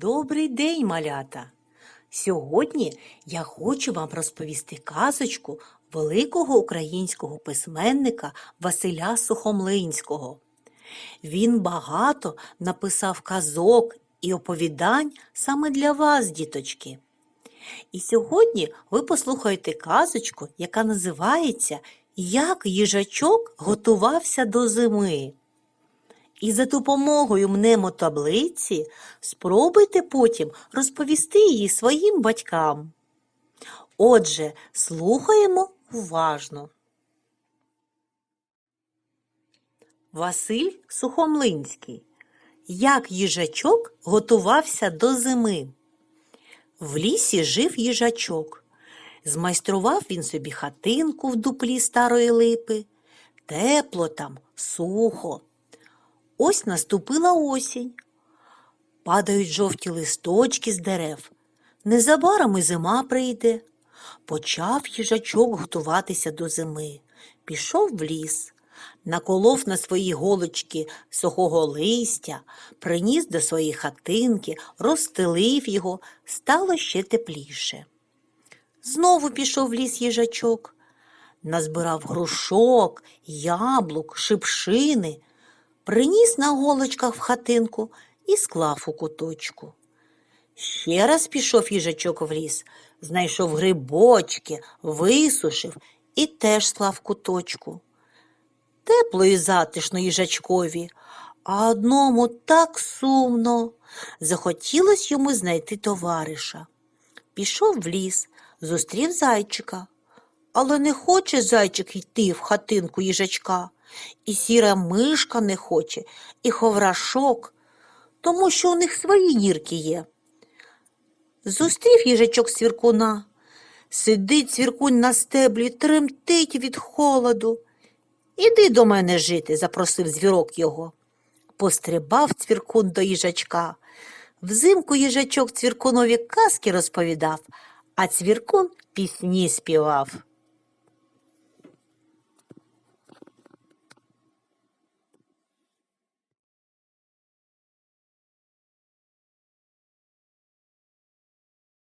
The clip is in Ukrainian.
Добрий день, малята! Сьогодні я хочу вам розповісти казочку великого українського письменника Василя Сухомлинського. Він багато написав казок і оповідань саме для вас, діточки. І сьогодні ви послухаєте казочку, яка називається Як їжачок готувався до зими. І за допомогою мнемотаблиці спробуйте потім розповісти її своїм батькам. Отже, слухаємо уважно. Василь Сухомлинський. Як їжачок готувався до зими. В лісі жив їжачок. Змайстрував він собі хатинку в дуплі старої липи. Тепло там, сухо. Ось наступила осінь. Падають жовті листочки з дерев. Незабаром і зима прийде. Почав їжачок готуватися до зими. Пішов в ліс, наколов на свої голочки сухого листя, приніс до своєї хатинки, розстелив його, стало ще тепліше. Знову пішов в ліс їжачок, назбирав грушок, яблук, шипшини, приніс на голочках в хатинку і склав у куточку. Ще раз пішов їжачок в ліс, знайшов грибочки, висушив і теж склав куточку. Тепло і затишно їжачкові, а одному так сумно. Захотілось йому знайти товариша. Пішов в ліс, зустрів зайчика. Але не хоче зайчик йти в хатинку їжачка, і сіра мишка не хоче, і ховрашок, тому що у них свої нірки є. Зустрів їжачок цвіркуна. Сидить цвіркунь на стеблі, тремтить від холоду. Іди до мене жити, запросив звірок його. Пострибав цвіркун до їжачка. Взимку їжачок цвіркунові казки розповідав, а цвіркун пісні співав.